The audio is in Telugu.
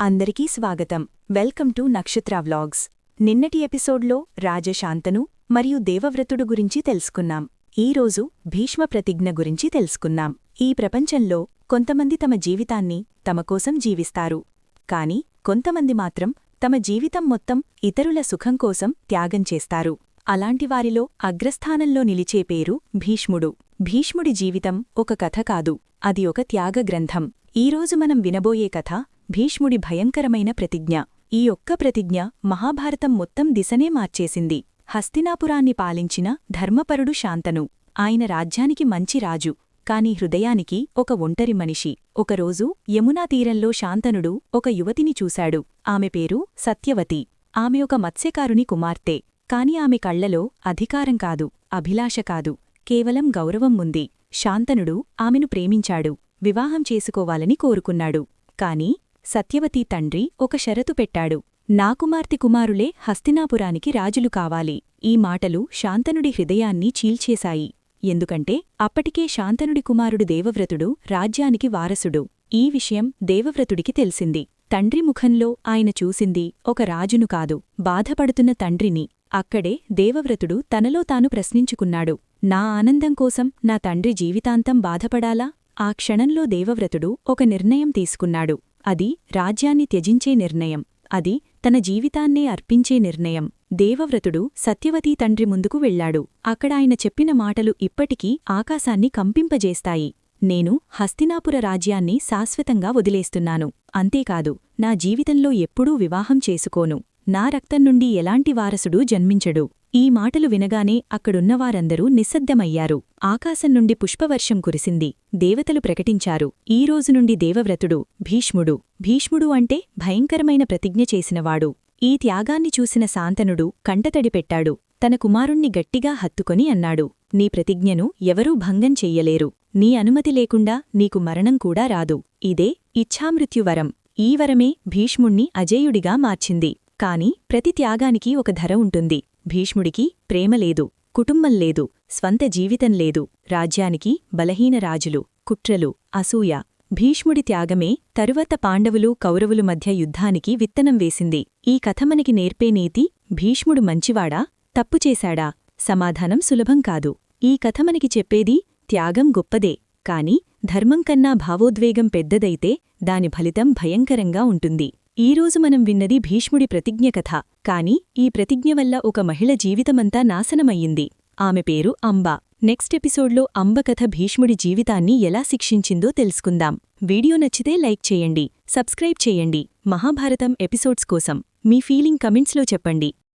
అందరికీ స్వాగతం. Welcome to Nakshatra vlogs. నిన్నటి ఎపిసోడ్లో రాజశాంతను మరియు దేవవ్రతుడు గురించి తెలుసుకున్నాం. ఈరోజు భీష్మ ప్రతిజ్ఞ గురించి తెలుసుకున్నాం. ఈ ప్రపంచంలో కొంతమంది తమ జీవితాన్ని తమకోసం జీవిస్తారు. కాని కొంతమంది మాత్రం తమ జీవితం మొత్తం ఇతరుల సుఖం కోసం త్యాగం చేస్తారు. అగ్రస్థానంలో నిలిచే పేరు భీష్ముడు. భీష్ముడి జీవితం ఒక కథ కాదు. అది ఒక త్యాగ గ్రంథం. ఈరోజు మనం వినబోయే కథ భీష్ముడి భయంకరమైన ప్రతిజ్ఞ. ఈ ఒక్క ప్రతిజ్ఞ మహాభారతం మొత్తం దిశనే మార్చేసింది. హస్తినాపురాన్ని పాలించిన ధర్మపరుడు శాంతను. ఆయన రాజ్యానికి మంచి రాజు. కాని హృదయానికి ఒక ఒంటరి మనిషి. ఒకరోజు యమునా తీరంలో శాంతనుడు ఒక యువతిని చూశాడు. ఆమె పేరు సత్యవతి. ఆమె ఒక మత్స్యకారుని కుమార్తె. కాని ఆమె కళ్ళలో అధికారం కాదు అభిలాష కాదు. కేవలం గౌరవం ఉంది. శాంతనుడు ఆమెను ప్రేమించాడు. వివాహం చేసుకోవాలని కోరుకున్నాడు. కాని సత్యవతీ తండ్రి ఒక షరతు పెట్టాడు. నా కుమార్తె కుమారులే హస్తినాపురానికి రాజులు కావాలి. ఈ మాటలు శాంతనుడి హృదయాన్ని చీల్చేశాయి. ఎందుకంటే అప్పటికే శాంతనుడి కుమారుడు దేవవ్రతుడు రాజ్యానికి వారసుడు. ఈ విషయం దేవవ్రతుడికి తెలిసింది. తండ్రి ముఖంలో ఆయన చూసింది ఒక రాజును కాదు బాధపడుతున్న తండ్రిని. అక్కడే దేవవ్రతుడు తనలో తాను ప్రశ్నించుకున్నాడు. నా ఆనందం కోసం నా తండ్రి జీవితాంతం బాధపడాలా? ఆ క్షణంలో దేవవ్రతుడు ఒక నిర్ణయం తీసుకున్నాడు. అది రాజ్యాన్ని త్యజించే నిర్ణయం. అది తన జీవితాన్నే అర్పించే నిర్ణయం. దేవవ్రతుడు సత్యవతీ తండ్రి ముందుకు వెళ్ళాడు అక్కడాయన చెప్పిన మాటలు ఇప్పటికీ ఆకాశాన్ని కంపింపజేస్తాయి. నేను హస్తినాపుర రాజ్యాన్ని శాశ్వతంగా వదిలేస్తున్నాను. అంతేకాదు నా జీవితంలో ఎప్పుడూ వివాహం చేసుకోను. నా రక్తం నుండి ఎలాంటి వారసుడు జన్మించడు. ఈ మాటలు వినగానే అక్కడున్నవారందరూ నిశ్శబ్దమయ్యారు. ఆకాశం నుండి పుష్పవర్షం కురిసింది. దేవతలు ప్రకటించారు. ఈ రోజు నుండి దేవవ్రతుడు భీష్ముడు. భీష్ముడు అంటే భయంకరమైన ప్రతిజ్ఞ చేసినవాడు. ఈ త్యాగాన్ని చూసిన శాంతనుడు కంటతడి పెట్టాడు. తన కుమారుణ్ణి గట్టిగా హత్తుకొని అన్నాడు. నీ ప్రతిజ్ఞను ఎవరూ భంగం చెయ్యలేరు. నీ అనుమతి లేకుండా నీకు మరణం కూడా రాదు. ఇదే ఇచ్ఛామృత్యువరం ఈ వరమే భీష్ముణ్ణి అజేయుడిగా మార్చింది. కాని ప్రతి త్యాగానికి ఒక ధర ఉంటుంది. భీష్ముడికి ప్రేమలేదు కుటుంబంలేదు కుటుంబం లేదు స్వంత జీవితం లేదు రాజ్యానికి బలహీన రాజులు కుట్రలు అసూయ. భీష్ముడి త్యాగమే తరువాత పాండవులు కౌరవులు మధ్య యుద్ధానికి విత్తనం వేసింది. ఈ కథ మనకి నేర్పే నీతి భీష్ముడు మంచివాడా? తప్పుచేశాడా సమాధానం సులభం కాదు. ఈ కథ మనకి చెప్పేది త్యాగం గొప్పదే కాని ధర్మం కన్నా భావోద్వేగం పెద్దదైతే దాని ఫలితం భయంకరంగా ఉంటుంది. ఈరోజు మనం విన్నది భీష్ముడి ప్రతిజ్ఞ కథ. కాని ఈ ప్రతిజ్ఞ వల్ల ఒక మహిళ జీవితమంతా నాశనమయ్యింది. ఆమె పేరు అంబ. నెక్స్ట్ ఎపిసోడ్లో అంబ కథ భీష్ముడి జీవితాన్ని ఎలా శిక్షించిందో తెలుసుకుందాం. వీడియో నచ్చితే లైక్ చేయండి. సబ్స్క్రైబ్ చేయండి. మహాభారతం ఎపిసోడ్స్ కోసం మీ ఫీలింగ్ కమెంట్స్లో చెప్పండి.